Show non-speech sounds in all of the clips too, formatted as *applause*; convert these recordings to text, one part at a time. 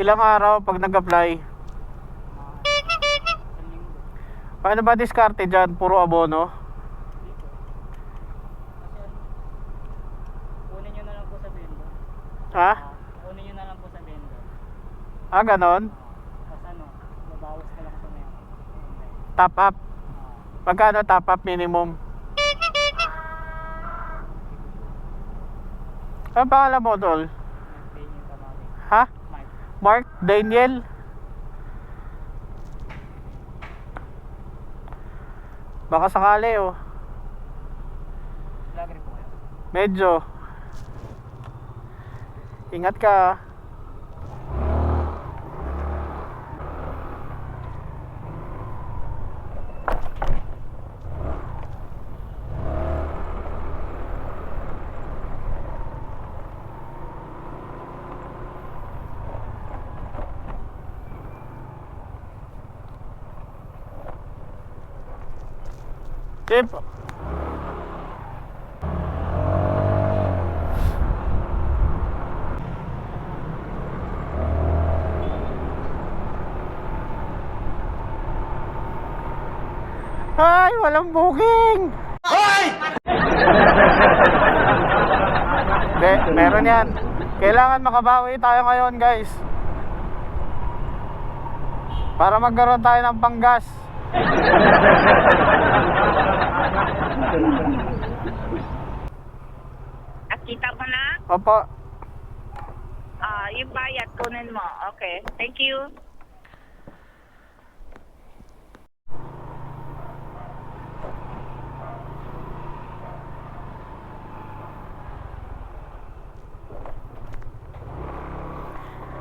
Ilang araw pag nag-apply? Paano ba diskarte dyan? Puro abono? Kunin nyo na lang po sa vendor. Ha? Kunin nyo na lang po sa vendor. Ah, ganon? Tapos ano, babawas na lang sa may Top up? Magkano top up minimum? Ano pangalan mo, Tol? Ha? Mark Daniel? Baka sakali oh. Medyo. Ingat ka. Tip. Ay, walang booking! Hoy! Hindi, meron yan. Kailangan makabawi tayo ngayon, guys. Para magkaroon tayo ng panggas. At kita mo na? Opo. Ah, yung bayad, kunin mo. Okay. Thank you.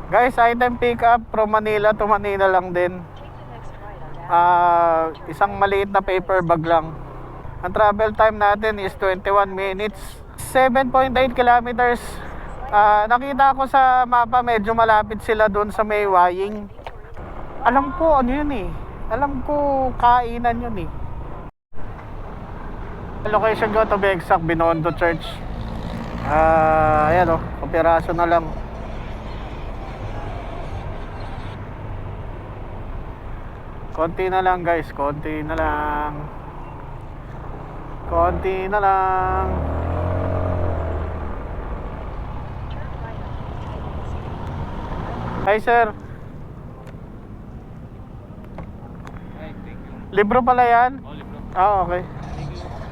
Guys, item pick up from Manila to Manila lang din. Ah, isang maliit na paper bag lang. Ang travel time natin is 21 minutes. 7.8 kilometers. Ah, nakita ko sa mapa medyo malapit sila doon sa may Waying. Alam ko ano yun eh. Alam ko kainan yun eh. Location ko to be exact, Binondo Church. Ah, ayan oh, kapiraso na lang. Konti na lang guys, konti na lang. Konti na lang. Hi sir, libro pala yan? Oh, libro. Ah, okay.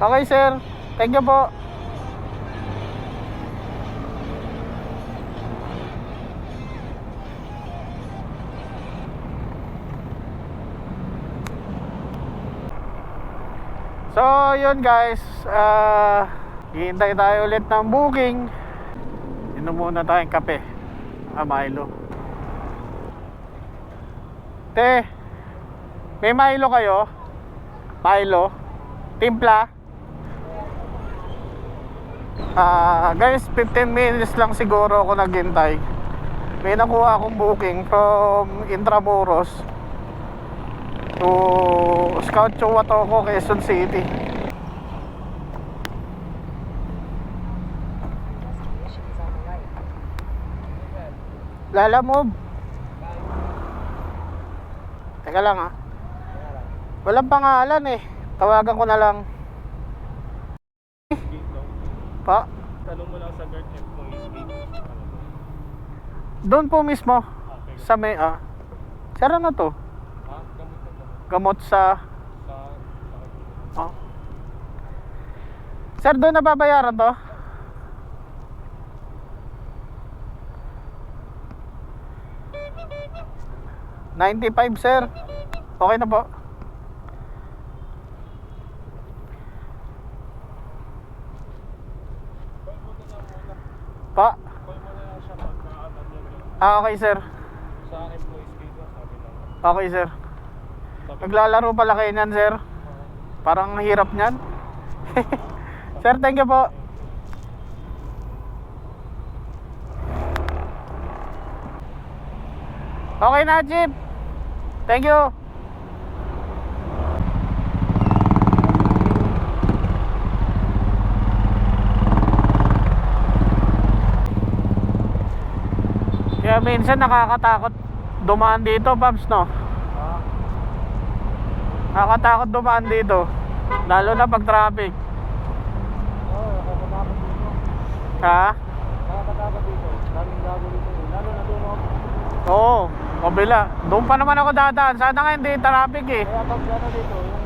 Okay sir, thank you po. So, yun guys. Ah, hihintay tayo ulit ng booking. Inom muna tayong kape. Ah, Milo. Te, may Milo kayo? Milo? Timpla? Ah, guys, 15 minutes lang siguro ako naghintay. May nakuha akong booking from Intramuros to Scout Chuwatoco, Quezon City. Lala move. Teka lang ah. Walang pangalan eh. Tawagan ko na lang. Pa, Tanong mo lang sa guard F kung is doon po mismo. Okay. Sa may, ah. Sir, ano to? Gamot sa... Oh. Sir, doon nababayaran to? Ninety-five, sir. Okay na po. Pa? Ah, okay, sir. Sa employees lang sabi lang. Okay, sir. Naglalaro pala kayo niyan, sir. Parang hirap niyan. *laughs* sir, thank you po. Okay na, Jeep. Thank you. Kaya minsan nakakatakot dumaan dito, Paps, no? Nakakatakot dumaan dito. Lalo na pag traffic. oo, nakakatakot dito. Ha? Nakakatakot dito. Daming gago dito. Lalo na doon ako. Oo, kabila. Doon pa naman ako dadaan. Sana nga hindi traffic eh. Kaya pag ano dito, yung...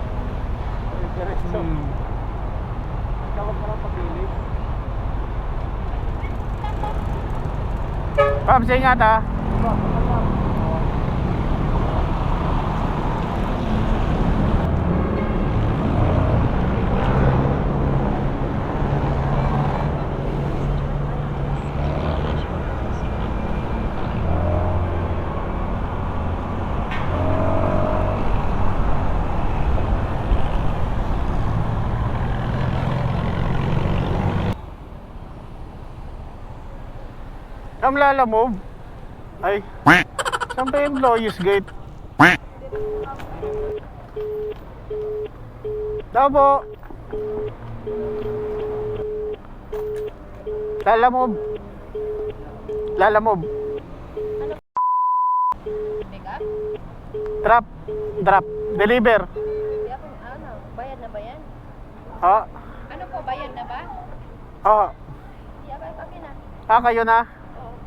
Diretso. Hmm. Tawag mo lang pagilid. Paps, ingat ha. Diba? Ang lalamove. Ay. Saan pa yung employees gate? Dabo. Lalamove. Lalamove. Pick up? Drop. Drop. Deliver. Ano, bayad na ba yan? Oh. Ano po, bayad na ba? Oh. Na. Ah, kayo na. Oo.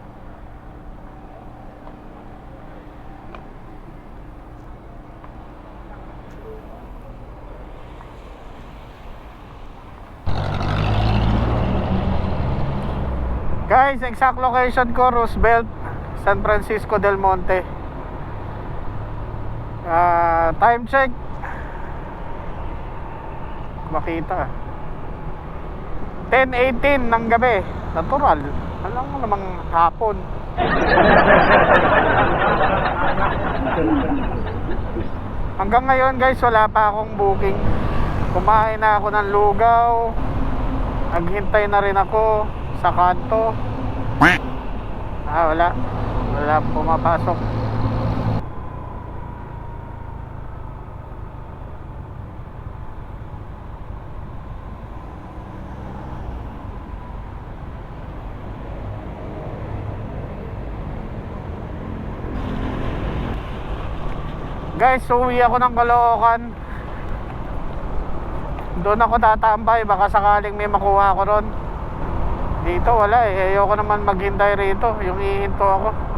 Guys, exact location ko, Roosevelt, San Francisco del Monte. Ah, time check. Makita. 10:18 ng gabi. Natural. Alam mo namang hapon. *laughs* Hanggang ngayon guys, wala pa akong booking. Kumain na ako ng lugaw. Naghintay na rin ako sa kanto. Ah, wala. Wala pumapasok. Guys, uwi ako ng Caloocan. Doon ako tatambay, baka sakaling may makuha ako ron. Dito wala eh, ayoko naman maghintay rito, yung ihinto ako.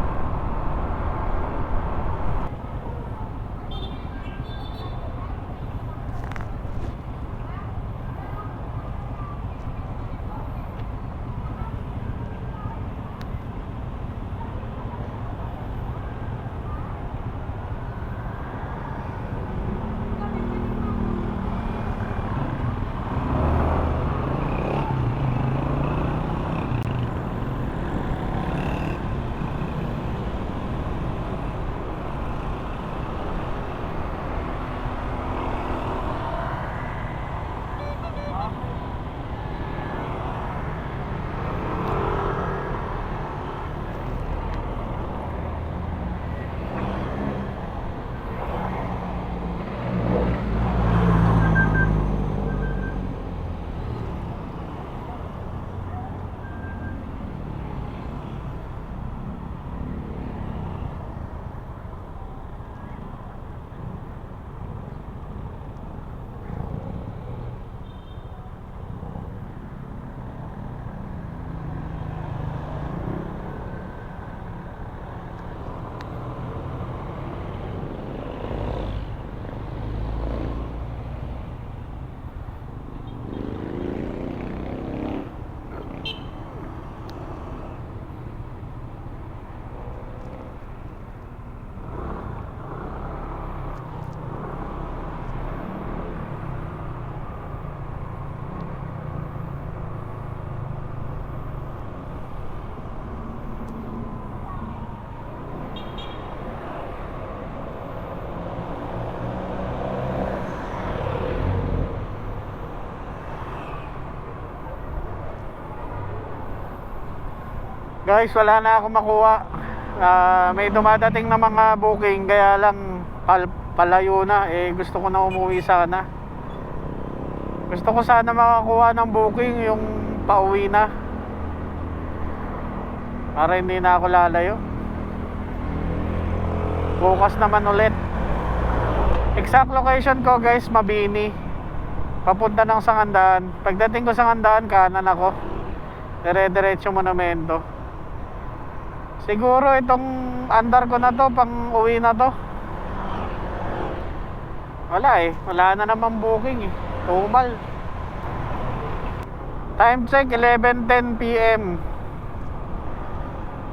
Guys, wala na ako makuha. Ah, may dumadating na mga booking kaya lang pal palayo na eh gusto ko na umuwi sana. Gusto ko sana makakuha ng booking yung pauwi na. Para hindi na ako lalayo. Bukas naman ulit. Exact location ko guys, Mabini. Papunta ng Sangandaan. Pagdating ko sa Sangandaan, kanan ako. Dire-diretso monumento. Siguro itong andar ko na to, pang uwi na to. Wala eh. Wala na naman booking eh. Tumal. Time check 11:10 PM.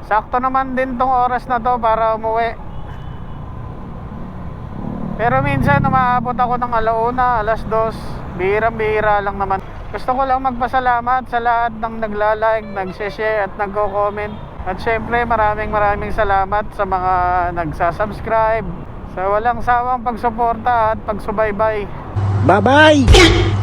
Sakto naman din tong oras na to para umuwi. Pero minsan umaabot ako ng alauna, alas dos. Bihirang-bihira lang naman. Gusto ko lang magpasalamat sa lahat ng nagla-like, nag-share at nagko-comment. At syempre maraming maraming salamat sa mga nagsasubscribe, sa walang sawang pagsuporta at pagsubaybay. Bye-bye!